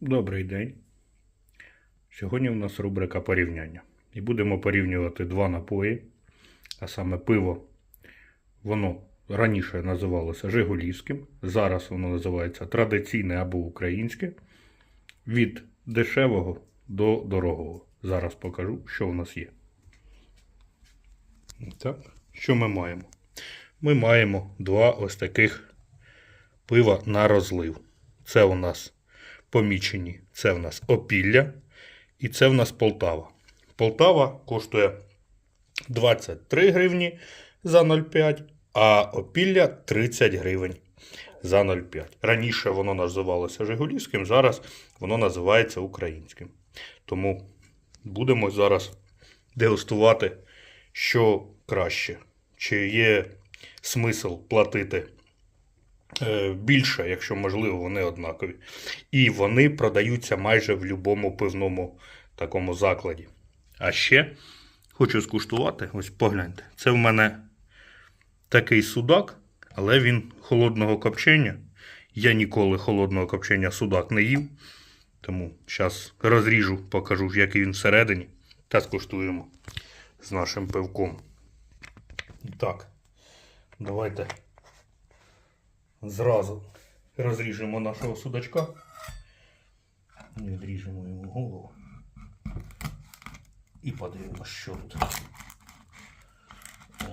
Добрий день. Сьогодні у нас рубрика порівняння. І будемо порівнювати два напої, а саме пиво. Воно раніше називалося Жигулівським, зараз воно називається традиційне або українське. Від дешевого до дорогого. Зараз покажу, що у нас є. Так, що ми маємо? Ми маємо два ось таких пива на розлив. Це у нас помічені. Це в нас опілля і це в нас Полтава. Полтава коштує 23 гривні за 0,5, а опілля 30 гривень за 0,5. Раніше воно називалося Жигулівським, зараз воно називається українським. Тому будемо зараз дегустувати, що краще. Чи є смисл платити більше, якщо можливо, вони однакові. І вони продаються майже в будь-якому пивному такому закладі. А ще хочу скуштувати, ось погляньте. Це в мене такий судак, але він холодного копчення. Я ніколи холодного копчення судак не їв. Тому зараз розріжу, покажу, який він всередині, та скуштуємо з нашим пивком. Так, давайте зразу розріжемо нашого судачка. Відріжемо йому голову. І подивимося, що тут.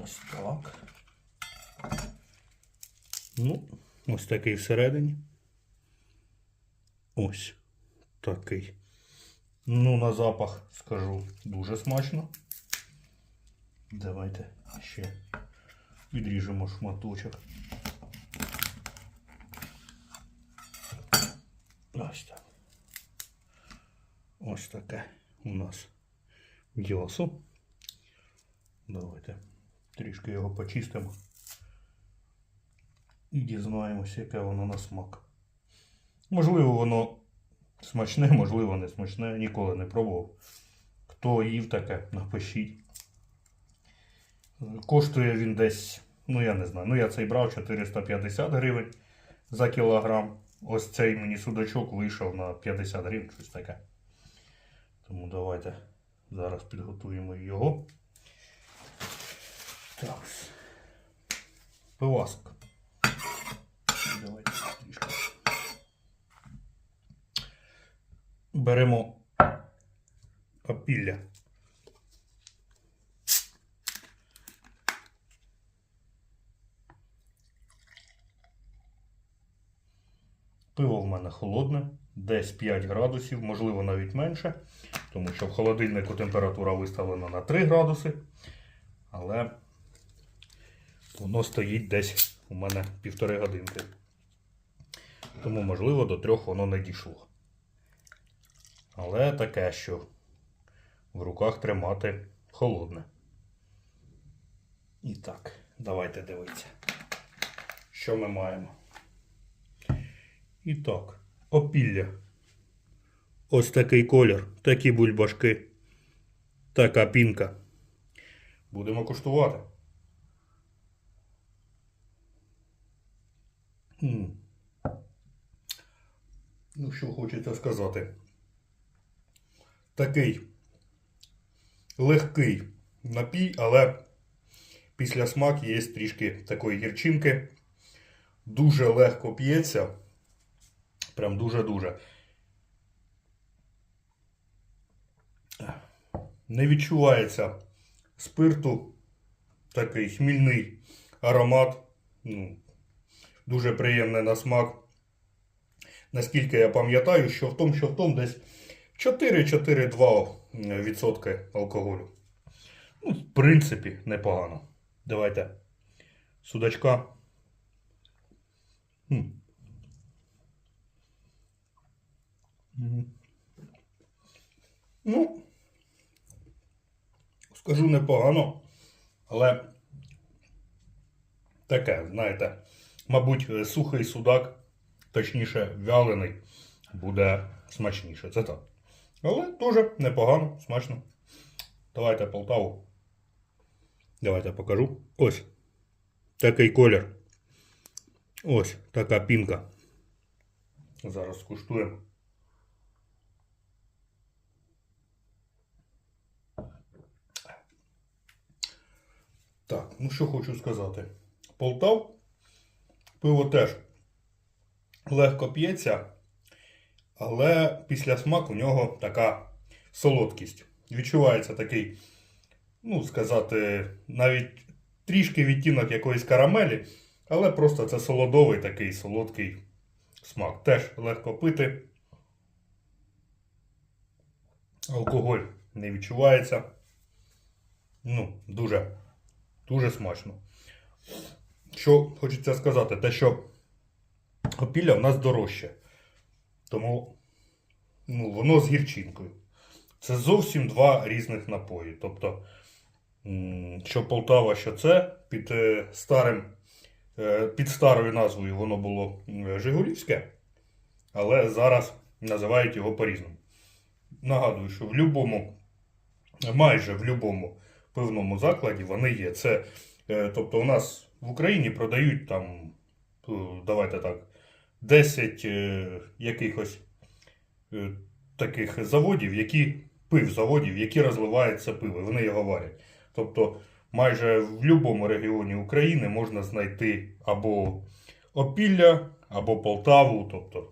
Ось так. Ну, ось такий всередині. Ось такий. Ну, на запах скажу дуже смачно. Давайте ще відріжемо шматочок. Ось. Ось таке у нас м'ясо. Давайте трішки його почистимо. І дізнаємося, яке воно на смак. Можливо, воно смачне, можливо, не смачне. Ніколи не пробував. Хто їв таке, напишіть. Коштує він десь, ну я не знаю. Ну я цей брав 450 гривень за кілограм. Ось цей мені судачок вийшов на 50 гривень, щось таке. Тому давайте зараз підготуємо його. Так. Пивасок. Давайте трішки. Беремо опілля. Пиво мене холодне, десь 5 градусів, можливо навіть менше, тому що в холодильнику температура виставлена на 3 градуси, але воно стоїть десь у мене півтори годинки. Тому, можливо, до трьох воно не дійшло. Але таке, що в руках тримати холодне. І так, давайте дивитися, що ми маємо. І так, опілля. Ось такий колір, такі бульбашки, така пінка. Будемо куштувати. Ну, що хочеться сказати. Такий легкий напій, але після смак є трішки такої гірчинки. Дуже легко п'ється. Прям дуже-дуже. Не відчувається спирту. Такий хмільний аромат. Ну, дуже приємний на смак. Наскільки я пам'ятаю, що в тому, що в тому десь 4-4-2% алкоголю. Ну, в принципі, непогано. Давайте судачка. М. Ну, скажу непогано, але таке, знаєте, мабуть, е, сухий судак, точніше, вялений, буде смачніше. Це так. Але дуже непогано, смачно. Давайте Полтаву. Давайте покажу. Ось такий колір. Ось така пінка. Зараз скуштуємо. Так, ну що хочу сказати. Полтав, пиво теж легко п'ється, але після смаку у нього така солодкість. Відчувається такий, ну, сказати, навіть трішки відтінок якоїсь карамелі, але просто це солодовий такий солодкий смак. Теж легко пити. Алкоголь не відчувається. Ну, дуже, дуже смачно. Що хочеться сказати, те, що опілля в нас дорожче. Тому ну, воно з гірчинкою. Це зовсім два різних напої. Тобто, що Полтава, що це, під е, старим, е, під старою назвою воно було Жигулівське, але зараз називають його по-різному. Нагадую, що в будь-якому, майже в будь-якому пивному закладі вони є. Це, е, тобто, у нас в Україні продають там, е, давайте так, 10 е, якихось таких заводів, які пив заводів, які розливають це пиво. Вони його варять. Тобто, майже в будь-якому регіоні України можна знайти або опілля, або Полтаву. Тобто,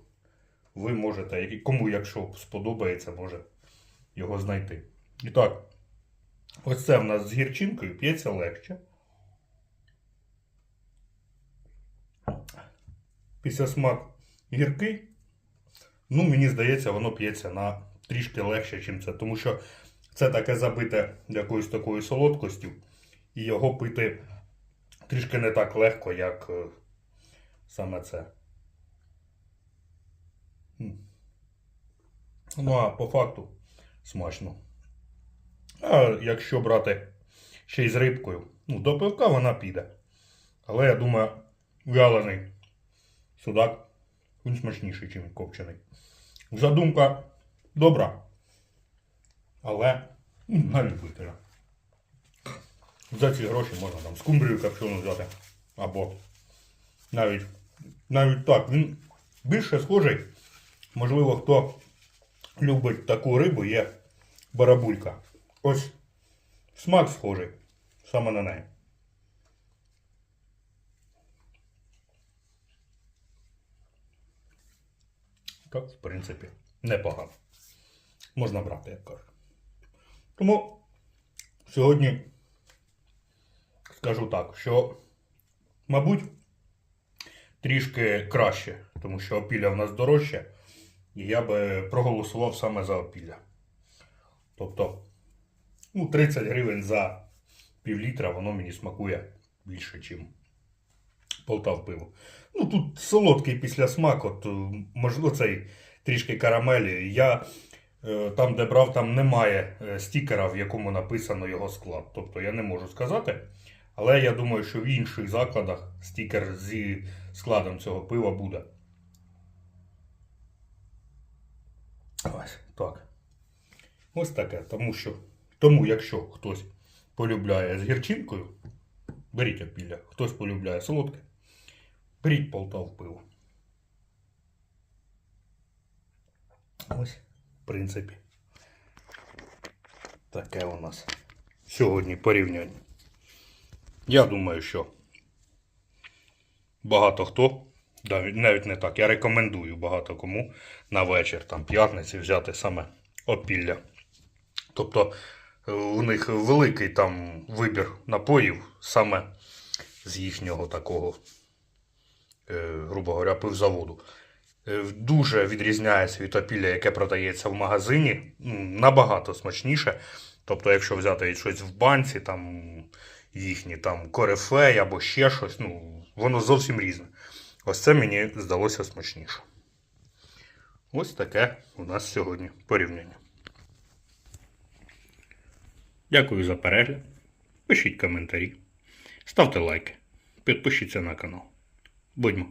ви можете, кому якщо сподобається, може його знайти. І так, ось це в нас з гірчинкою п'ється легше. Після смак гіркий. Ну, мені здається, воно п'ється на трішки легше, ніж це. Тому що це таке забите якоюсь такою солодкостю, і його пити трішки не так легко, як е, саме це. Ну, а по факту смачно. А якщо брати ще й з рибкою, ну, до пивка вона піде. Але я думаю, вялений судак він смачніший, ніж копчений. Задумка добра. Але на любителя. За ці гроші можна там скумбрію копчену взяти. Або навіть, навіть так, він більше схожий. Можливо, хто любить таку рибу, є барабулька. Ось смак схожий саме на неї. Так, в принципі, непогано. Можна брати, як кажуть. Тому сьогодні скажу так, що, мабуть, трішки краще, тому що опілля в нас дорожче, і я би проголосував саме за опілля. Тобто, ну, 30 гривень за пів літра, воно мені смакує більше, ніж Полтав пиво. Ну тут солодкий післясмак, от, можливо, цей трішки карамелі. Я е, там, де брав, там немає е, стікера, в якому написано його склад. Тобто я не можу сказати. Але я думаю, що в інших закладах стікер зі складом цього пива буде. Ось так. Ось таке. Тому що, тому якщо хтось полюбляє з гірчинкою, беріть опілля. Хтось полюбляє солодке, беріть Полтав пиво. Ось, в принципі, таке у нас сьогодні порівняння. Я думаю, що багато хто, навіть не так, я рекомендую багато кому на вечір, там п'ятниці взяти саме опілля. Тобто у них великий там вибір напоїв саме з їхнього такого, е, грубо говоря, пивзаводу. Е, Дуже відрізняється від опілля, яке продається в магазині, набагато смачніше. Тобто, якщо взяти щось в банці, там їхні там корифей або ще щось, ну, воно зовсім різне. Ось це мені здалося смачніше. Ось таке у нас сьогодні порівняння. Дякую за перегляд. Пишіть коментарі, ставте лайки, підпишіться на канал. Будьмо!